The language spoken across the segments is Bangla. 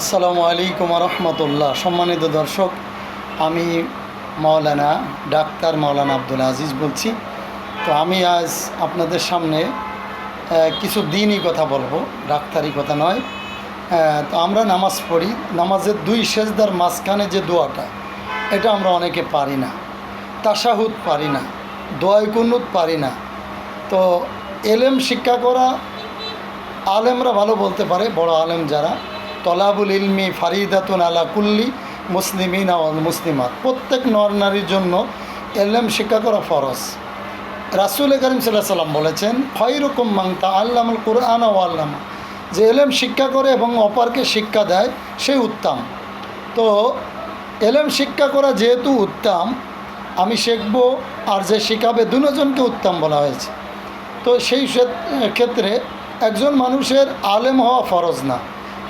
আসসালামু আলাইকুম রহমতুল্লাহ সম্মানিত দর্শক, আমি মাওলানা, ডাক্তার মাওলানা আব্দুল আজিজ বলছি। তো আমি আজ আপনাদের সামনে কিছু দিনই কথা বলব, ডাক্তারি কথা নয়। তো আমরা নামাজ পড়ি, নামাজের দুই সেজদার মাঝখানে যে দোয়াটা, এটা আমরা অনেকে পারি না। তাসাহুদ পারি না, দোয়াই কুনুত পারি না। তো এলেম শিক্ষা করা, আলেমরা ভালো বলতে পারে, বড় আলেম যারা তলাবুল ইলমি ফারিদাতুন আলা কুল্লি মুসলিমিন আওয়াল মুসলিমাত। প্রত্যেক নর নারীর জন্য এলেম শিক্ষা করা ফরজ। রাসুল করিম সাল্লাহ সাল্লাম বলেছেন খয়রকম মাংতা আল্লামুল কোরআন ও আল্লামা। যে এলেম শিক্ষা করে এবং অপরকে শিক্ষা দেয় সেই উত্তম। তো এলেম শিক্ষা করা যেহেতু উত্তম, আমি শিখব আর যে শিখাবে দুজনকে উত্তম বলা হয়েছে। তো সেই ক্ষেত্রে একজন মানুষের আলেম হওয়া ফরজ না।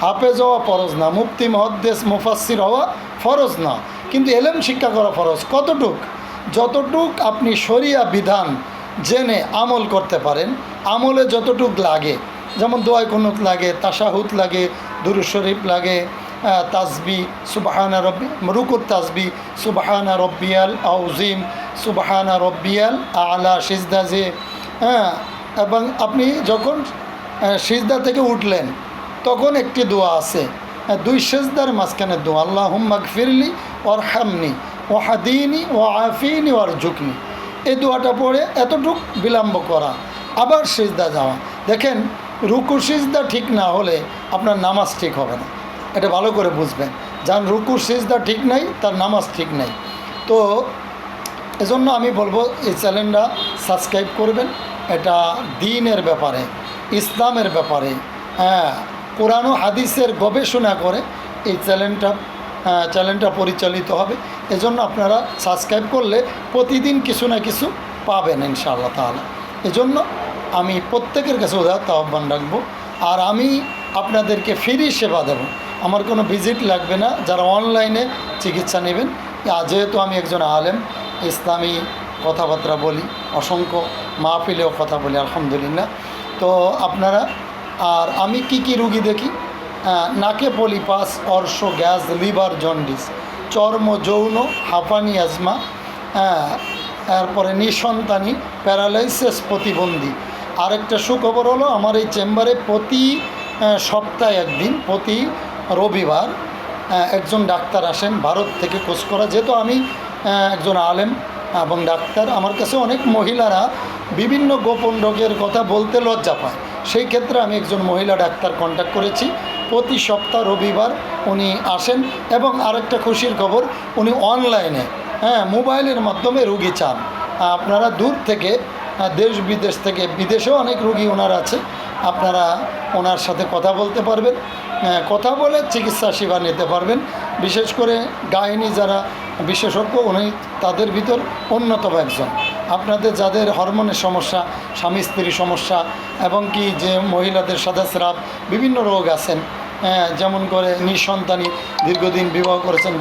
হাফেজ হওয়া ফরজ না, মুফতি, মহদ্দেশ মুফাসির হওয়া ফরজ না। কিন্তু এলেম শিক্ষা করা ফরজ। কতটুক? যতটুক আপনি শরিয়া বিধান জেনে আমল করতে পারেন, আমলে যতটুক লাগে, যেমন দোয়াই কুনুত লাগে তাসাহুত লাগে দুরু শরীফ লাগে তাসবি, সুবাহানা রব্বি, রুকুর তাসবি, সুবাহানা রব্বিয়াল আউজিম, সুবাহানা রব্বিয়াল আলা সিজদা যে হ্যাঁ এবং আপনি যখন সিজদা থেকে উঠলেন তখন একটি দোয়া আছে। দুই সেজদার মাঝখানে দোয়া আল্লাহ হুম্মাক ফিরলি ওর হামনি ও হাদিনি ও আফিনি ওর ঝুঁকনি এই দোয়াটা পড়ে এতটুক বিলম্ব করা, আবার সিজদা যাওয়া। দেখেন রুকু সিজদা ঠিক না হলে আপনার নামাজ ঠিক হবে না। এটা ভালো করে বুঝবেন। যার রুকুর সিজদা ঠিক নাই, তার নামাজ ঠিক নাই। তো, এজন্য আমি বলব, এই চ্যানেলটা সাবস্ক্রাইব করবেন। এটা দিনের ব্যাপারে, ইসলামের ব্যাপারে হ্যাঁ। কোরআন হাদিসের গবেষণা করে এই চ্যানেলটা চ্যানেলটা পরিচালিত হবে। এজন্য আপনারা সাবস্ক্রাইব করলে প্রতিদিন কিছু না কিছু পাবেন ইনশাআল্লাহ তাহলে এজন্য আমি প্রত্যেকের কাছে উদাহরণ আহ্বান রাখব। আর আমি আপনাদেরকে ফ্রি সেবা দেব। আমার কোনো ভিজিট লাগবে না। যারা অনলাইনে চিকিৎসা নেবেন যেহেতু আমি একজন আলেম, ইসলামী কথাবার্তা বলি, অসংখ্য মাহফিলেও কথা বলি, আলহামদুলিল্লাহ। তো আপনারা আর আমি কি কি রুগী দেখি? নাকে পলিপাস, অর্শ, গ্যাস, লিভার, জন্ডিস, চর্ম, যৌন, হাঁপানি, অ্যাজমা তারপরে নিঃসন্তানী, প্যারালাইসিস প্রতিবন্ধী। আরেকটা সুখবর হলো, আমার এই চেম্বারে প্রতি সপ্তাহে একদিন, প্রতি রবিবার একজন ডাক্তার আসেন ভারত থেকে খোঁজ করা। যেহেতু আমি একজন আলেম এবং ডাক্তার, আমার কাছে অনেক মহিলারা বিভিন্ন গোপন রোগের কথা বলতে লজ্জা পায়। সেই ক্ষেত্রে আমি একজন মহিলা ডাক্তার কন্ট্যাক্ট করেছি। প্রতি সপ্তাহ রবিবার উনি আসেন এবং আরেকটা খুশির খবর, উনি অনলাইনে হ্যাঁ মোবাইলের মাধ্যমে রুগী চান। আপনারা দূর থেকে দেশ বিদেশ থেকে, বিদেশেও অনেক রুগী ওনার আছে। আপনারা ওনার সাথে কথা বলতে পারবেন কথা বলে চিকিৎসা সেবা নিতে পারবেন। বিশেষ করে গাহিনী যারা, বিশেষজ্ঞ, উনি তাদের ভিতর অন্যতম একজন। আপনাদের যাদের হরমোনের সমস্যা, স্বামী স্ত্রীর সমস্যা, এবং কি যে মহিলাদের সাদা বিভিন্ন রোগ আছেন যেমন করে নিঃসন্তানী দীর্ঘদিন বিবাহ করেছেন